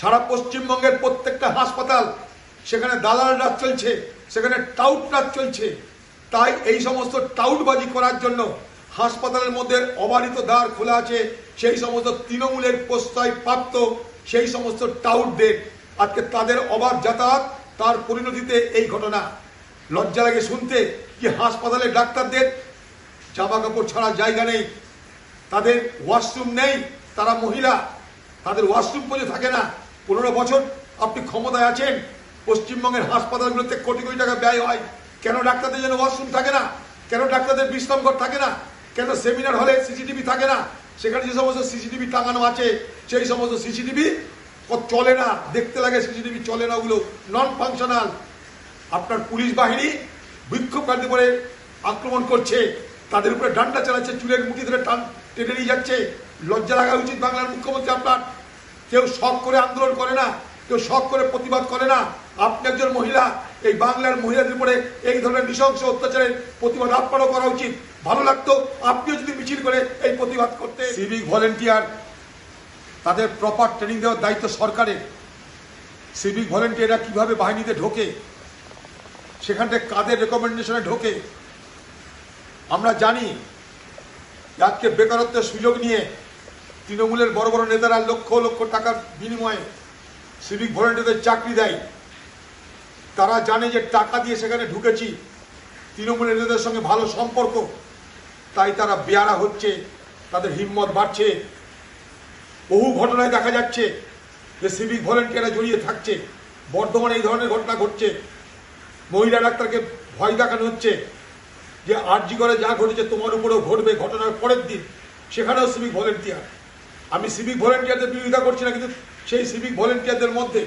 সারা পশ্চিমবঙ্গের প্রত্যেকটা হাসপাতাল, সেখানে দালাল রাজ চলছে, সেখানে টাউট রাজ চলছে। তাই এই সমস্ত টাউটবাজি করার জন্য হাসপাতালের মধ্যে অবারিত দ্বার খোলা আছে। সেই সমস্ত তৃণমূলের প্রশ্রয় প্রাপ্ত সেই সমস্ত টাউটদের। আজকে তাদের অবাধ যাতায়াত, তার পরিণতিতে এই ঘটনা। লজ্জা লাগে শুনতে কি হাসপাতালে ডাক্তারদের জামা কাপড় ছাড়া জায়গা নেই। তাদের ওয়াশরুম নেই, তারা মহিলা, তাদের ওয়াশরুম পর্যন্ত থাকে না। পনেরো বছর আপনি ক্ষমতায় আছেন, পশ্চিমবঙ্গের হাসপাতালগুলোতে কোটি কোটি টাকা ব্যয় হয়। কেন ডাক্তারদের জন্য ওয়াশরুম থাকে না? কেন ডাক্তারদের বিশ্রামঘর থাকে না? কেন সেমিনার হলে সিসিটিভি থাকে না? সেখানে যে সমস্ত সিসিটিভি টাঙানো আছে, সেই সমস্ত সিসিটিভি চলে না। দেখতে লাগে সিসিটিভি চলে না ওগুলো। নন ফাংশনাল আপনার পুলিশ বাহিনী বিক্ষোভকারী করে আক্রমণ করছে। তাদের উপরে ডান্ডা চালাচ্ছে, চুলের মুঠি ধরে টান টেনে নিয়ে যাচ্ছে। লজ্জা লাগা উচিত বাংলার মুখ্যমন্ত্রী আপনার। কেউ শখ করে আন্দোলন করে না, কেউ শখ করে প্রতিবাদ করে না। আপনি একজন মহিলা, এই বাংলার মহিলাদের উপরে এই ধরনের নৃশংস অত্যাচারের প্রতিবাদ আপনারও করা উচিত। ভালো লাগতো আপনিও যদি মিছিল করে এই প্রতিবাদ করতে। সিভিক ভলেন্টিয়ার তাদের প্রপার ট্রেনিং দেওয়ার দায়িত্ব সরকারের। সিভিক ভলেন্টিয়াররা কীভাবে বাহিনীতে ঢোকে? সেখানটায় কাদের রেকমেন্ডেশনে ঢোকে? আমরা জানি, আজকে বেকারত্বের সুযোগ নিয়ে তৃণমূলের বড় বড় নেতারা লক্ষ লক্ষ টাকার বিনিময়ে সিভিক ভলেন্টিয়ারদের চাকরি দেয়। তারা জানে যে টাকা দিয়ে সেখানে ঢুকেছি। তৃণমূলের নেতাদের সঙ্গে ভালো সম্পর্ক। তাই তারা বেয়ারা হচ্ছে, তাদের হিম্মত বাড়ছে। বহু ঘটনায় দেখা যাচ্ছে যে সিভিক ভলেন্টিয়াররা জড়িয়ে থাকছে। বর্ধমানে এই ধরনের ঘটনা ঘটছে। মহিলা ডাক্তারকে ভয় দেখানো হচ্ছে যে আরজি করে যা ঘটেছে তোমার উপরেও ঘটবে ঘটনার পরের দিন। সেখানেও সিভিক ভলেন্টিয়ার আমি সিভিক ভলেন্টিয়ারদের বিরোধিতা করছি না, কিন্তু সেই সিভিক ভলেন্টিয়ারদের মধ্যে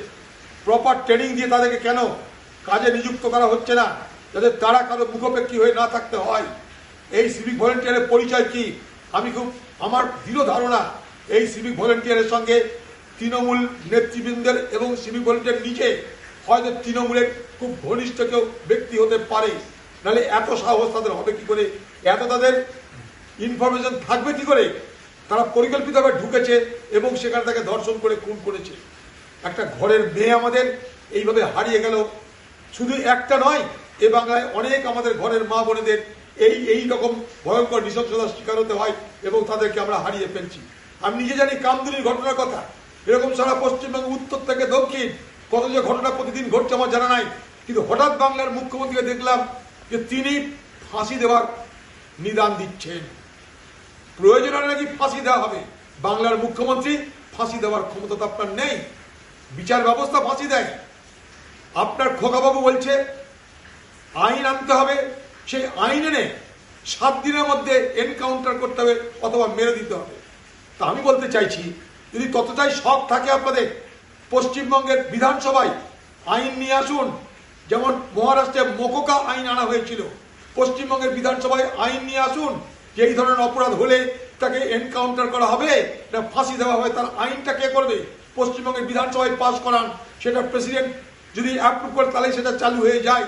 প্রপার ট্রেনিং দিয়ে তাদেরকে কেন কাজে নিযুক্ত করা হচ্ছে না, যাতে তারা কারও মুখোপেক্ষী হয়ে না থাকতে হয়? এই সিভিক ভলেন্টিয়ারের পরিচয় কি? আমি খুব, আমার দৃঢ় ধারণা এই সিভিক ভলেন্টিয়ারের সঙ্গে তৃণমূল নেতৃবৃন্দের এবং সিভিক ভলেন্টিয়ার নিজে হয়তো তৃণমূলের খুব ঘনিষ্ঠ কেউ ব্যক্তি হতে পারে। নাহলে এত সাহস তাদের হবে কি করে? এত তাদের ইনফরমেশন থাকবে কি করে? তারা পরিকল্পিতভাবে ঢুকেছে এবং সেখানে তাকে ধর্ষণ করে, খুন করেছে। একটা ঘরের মেয়ে আমাদের এইভাবে হারিয়ে গেল। শুধু একটা নয়, এ বাংলায় অনেক আমাদের ঘরের মা বোনেদের এই এই রকম ভয়ঙ্কর নৃশংসতার শিকার হতে হয় এবং তাদেরকে আমরা হারিয়ে ফেলছি। আমি নিজে জানি কামদুনির ঘটনার কথা। এরকম সারা পশ্চিমবঙ্গ, উত্তর থেকে দক্ষিণ, কত যে ঘটনা প্রতিদিন ঘটছে আমার জানা নাই। কিন্তু হঠাৎ বাংলার মুখ্যমন্ত্রীকে দেখলাম যে তিনি ফাঁসি দেওয়ার নিদান দিচ্ছেন। প্রয়োজন হলে নাকি ফাঁসি দেওয়া হবে? বাংলার মুখ্যমন্ত্রী, ফাঁসি দেওয়ার ক্ষমতা তো আপনার নেই। বিচার ব্যবস্থা ফাঁসি দেয়। আপনার খোকাবাবু বলছে, আইন আনতে হবে। সেই আইন এনে সাত দিনের মধ্যে এনকাউন্টার করতে হবে অথবা মেরে দিতে হবে। তা আমি বলতে চাইছি, যদি ততটাই শখ থাকে আপনাদের, পশ্চিমবঙ্গের বিধানসভায় আইন নিয়ে আসুন। যেমন মহারাষ্ট্রে মোকোকা আইন আনা হয়েছিল, পশ্চিমবঙ্গের বিধানসভায় আইন নিয়ে আসুন। যে এই ধরনের অপরাধ হলে তাকে এনকাউন্টার করা হবে না ফাঁসি দেওয়া হবে, তার আইনটা কে করবে? পশ্চিমবঙ্গের বিধানসভায় পাশ করান, সেটা প্রেসিডেন্ট যদি অ্যাপ্রুভ করে, তাহলে সেটা চালু হয়ে যায়।